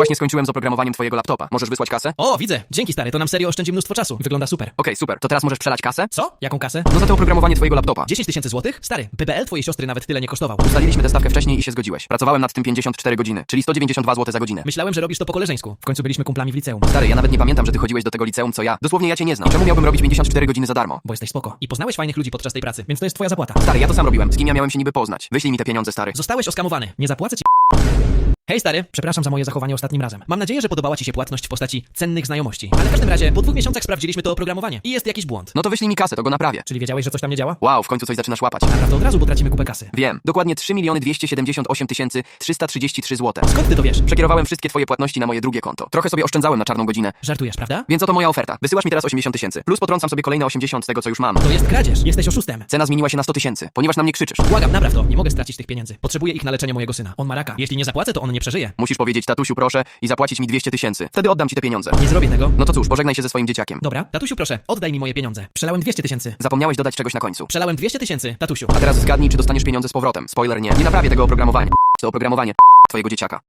Właśnie skończyłem z oprogramowaniem twojego laptopa. Możesz wysłać kasę? O, widzę. Dzięki stary, to nam serio oszczędzi mnóstwo czasu. Wygląda super. Okej, super. To teraz możesz przelać kasę? Co? Jaką kasę? No za to oprogramowanie twojego laptopa. 10 tysięcy złotych? Stary, PPL twojej siostry nawet tyle nie kosztował. Ustaliliśmy tę stawkę wcześniej i się zgodziłeś. Pracowałem nad tym 54 godziny, czyli 192 zł za godzinę. Myślałem, że robisz to po koleżeńsku. W końcu byliśmy kumplami w liceum. Stary, ja nawet nie pamiętam, że ty chodziłeś do tego liceum co ja. Dosłownie ja cię nie znam. Czemu miałbym robić 54 godziny za darmo? Bo jesteś spoko. I poznałeś fajnych ludzi podczas tej pracy, więc to jest twoja zapłata. Stary, ja to sam robiłem. Z kim ja miałem się niby poznać? Wyślij mi te pieniądze, stary. Zostałeś oskamowany. Nie zapłacę ci. Hej stary, przepraszam za moje zachowanie ostatnim razem. Mam nadzieję, że podobała ci się płatność w postaci cennych znajomości. Ale w każdym razie, po dwóch miesiącach sprawdziliśmy to oprogramowanie i jest jakiś błąd. No to wyślij mi kasę, to go naprawię. Czyli wiedziałeś, że coś tam nie działa? Wow, w końcu coś zaczynasz łapać. Naprawdę od razu, bo tracimy kupę kasy. Wiem. Dokładnie 3 miliony 278 333 zł. Skąd ty to wiesz? Przekierowałem wszystkie twoje płatności na moje drugie konto. Trochę sobie oszczędzałem na czarną godzinę. Żartujesz, prawda? Więc oto moja oferta. Wysyłasz mi teraz 80 tysięcy. Plus potrącam sobie kolejne 80 z tego, co już mam. To jest kradzież. Jesteś oszustem. Cena zmieniła się na 100 tysięcy, ponieważ na mnie krzyczysz. Błagam, napraw to. Nie mogę stracić tych pieniędzy. Potrzebuję ich na leczenie mojego syna. On ma raka. Jeśli nie zapłacę, to on nie przeżyje. Musisz powiedzieć tatusiu proszę i zapłacić mi 200 tysięcy. Wtedy oddam ci te pieniądze. Nie zrobię tego. No to cóż, pożegnaj się ze swoim dzieciakiem. Dobra, tatusiu proszę, oddaj mi moje pieniądze. Przelałem 200 tysięcy. Zapomniałeś dodać czegoś na końcu. Przelałem 200 tysięcy, tatusiu. A teraz zgadnij, czy dostaniesz pieniądze z powrotem. Spoiler nie. Nie naprawię tego oprogramowania. To oprogramowanie twojego dzieciaka.